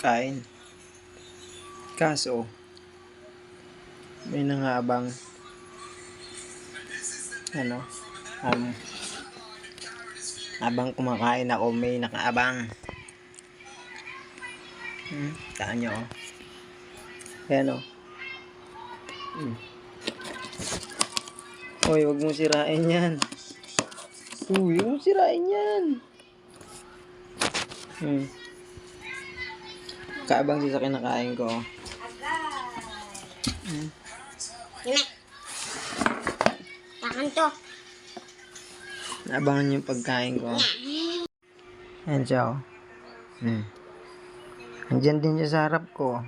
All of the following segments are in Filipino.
kain. Kaso, may nangaabang ano, um, habang kumakain ako, may nakaabang. Hmm, taan nyo, oh. Ayan, oh. Hmm. Hoy, wag mo sirain yan. Uy, huwag mo sirain yan. Hmm. Kaabang siya sa kinakain ko. Hmm. Yun. Takan to. Naabangan yung pagkain ko. Ayan siya, oh. Hmm. Andyan din siya sa harap ko.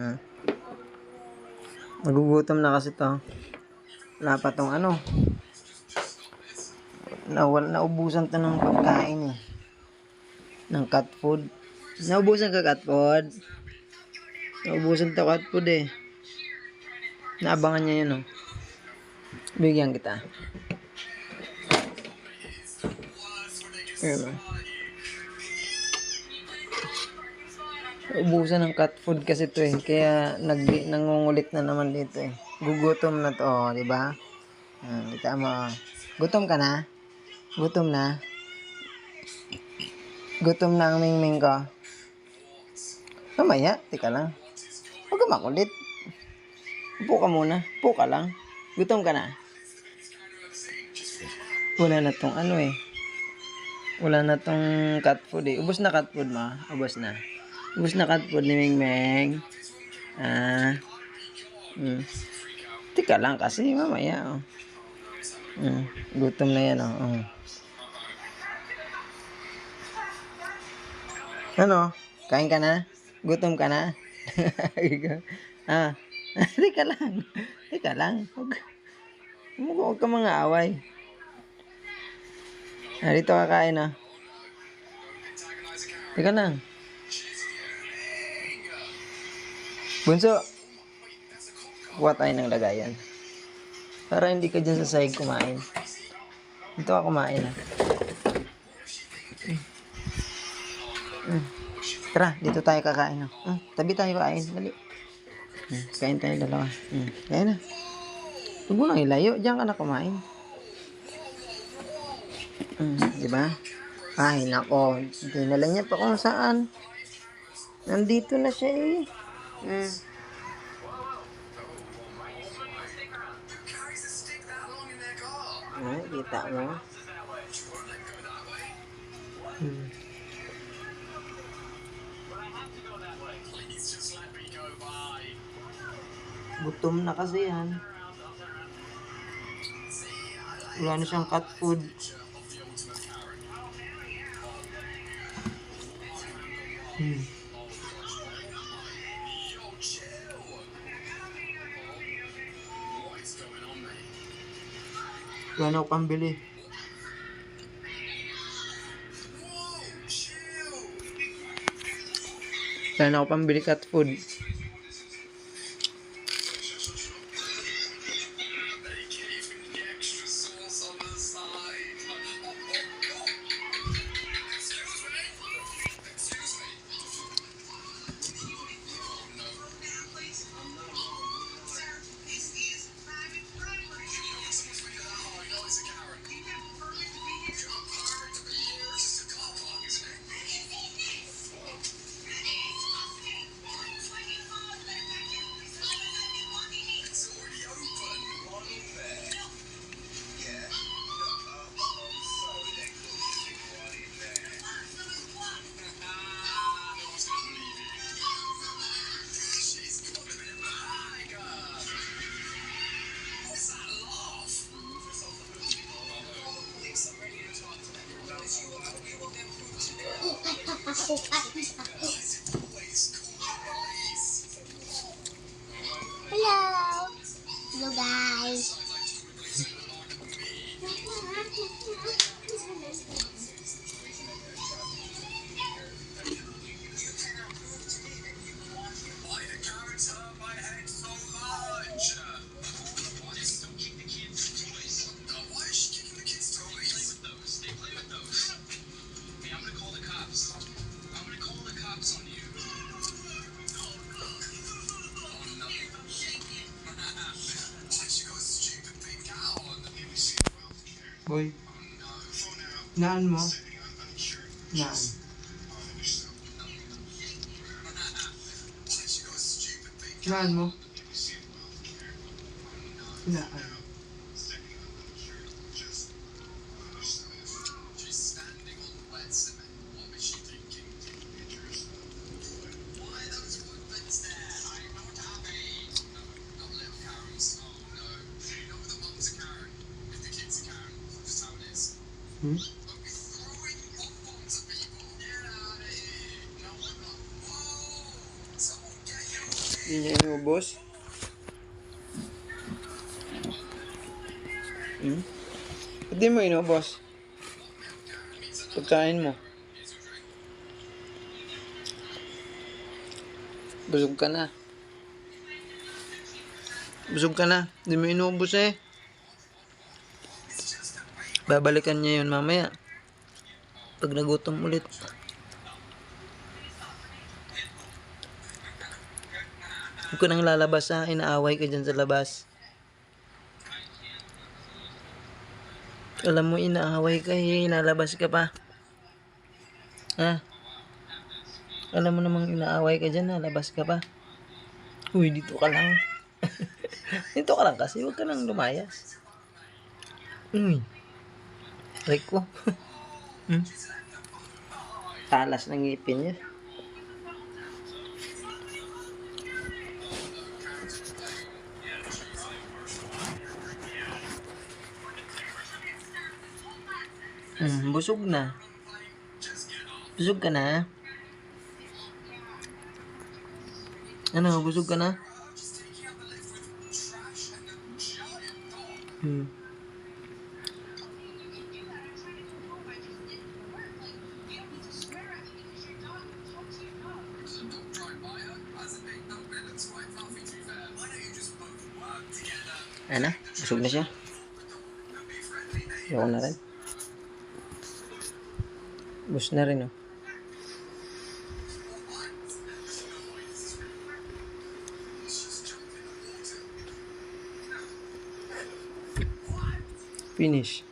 Hmm. Nagugutom na kasi to. Wala pa tong ano. Nawal, naubusan to ng pagkain eh. Ng cat food. Naubusan ka cat food. Naubusan to cat food eh. Naabangan niya yun oh. Bigyan kita. Ayun oh. Ubusan ng cat food kasi to eh. Kaya nag nangungulit na naman dito eh. Gugutom na to, oh, di ba? Hmm, kita mo. oh. Gutom ka na? Gutom na? Gutom na ang mingming ko. Mamaya, tika lang. Huwag ka makulit. Upo ka muna. Upo ka lang. Gutom ka na? Wala na tong ano eh. Wala na tong cat food eh. Ubus na cat food mo. Ubus na. Ubus na cat food ni Mingming. Ah. Hmm. Tika lang kasi mamaya oh. Hmm. Gutom na yan oh. oh. Ano? Kain ka na? Gutom ka na? ah. Tika lang. Tika lang. Huwag, huwag ka mga away. Ah, ka kain ah. Teka lang. Bunso. Kuha tayo ng lagayan. Para hindi ka dyan sa sahig kumain. Dito ka kumain ah. Mm. Mm. Tara, dito tayo kakain. Oh. Mm, tabi tayo kain. Dali. Mm, kain tayo dalawa. Mm, kain na. Huwag mo nang ilayo. Diyan ka na kumain. Mm, di ba? Ay, nako. Dinala niya pa kung saan. Nandito na siya eh. Mm. Ay, kita mo. Hmm. Gutom na kasi yan. Wala na siyang cat food. Hmm. Wala na ako pambili. Wala na ako pambili cat food. Hello. Hello guys. Boy. Naan mo? Naan. Naan mo? Naan. Hmm? Hindi niya inubos. Hmm? Ba't di mo inubos? Pagkain mo. Busog ka na. Busog ka na. Hindi mo inubos eh. Babalikan niya yun mamaya. Pag nagutom ulit. Huwag ko nang lalabas ha. Inaaway ka dyan sa labas. Alam mo, inaaway ka eh. Inalabas ka pa. Ha? Alam mo namang inaaway ka dyan. Nalabas ka pa. Uy, dito ka lang. dito ka lang kasi. Huwag ka nang lumayas. Uy. Aray ko. hmm? Talas ng ngipin niya. Hmm, busog na. Busog ka na? Ano, busog ka na? Hmm. Ano? Busog na siya? Ayoko na rin. Bus na rin, oh. Finish.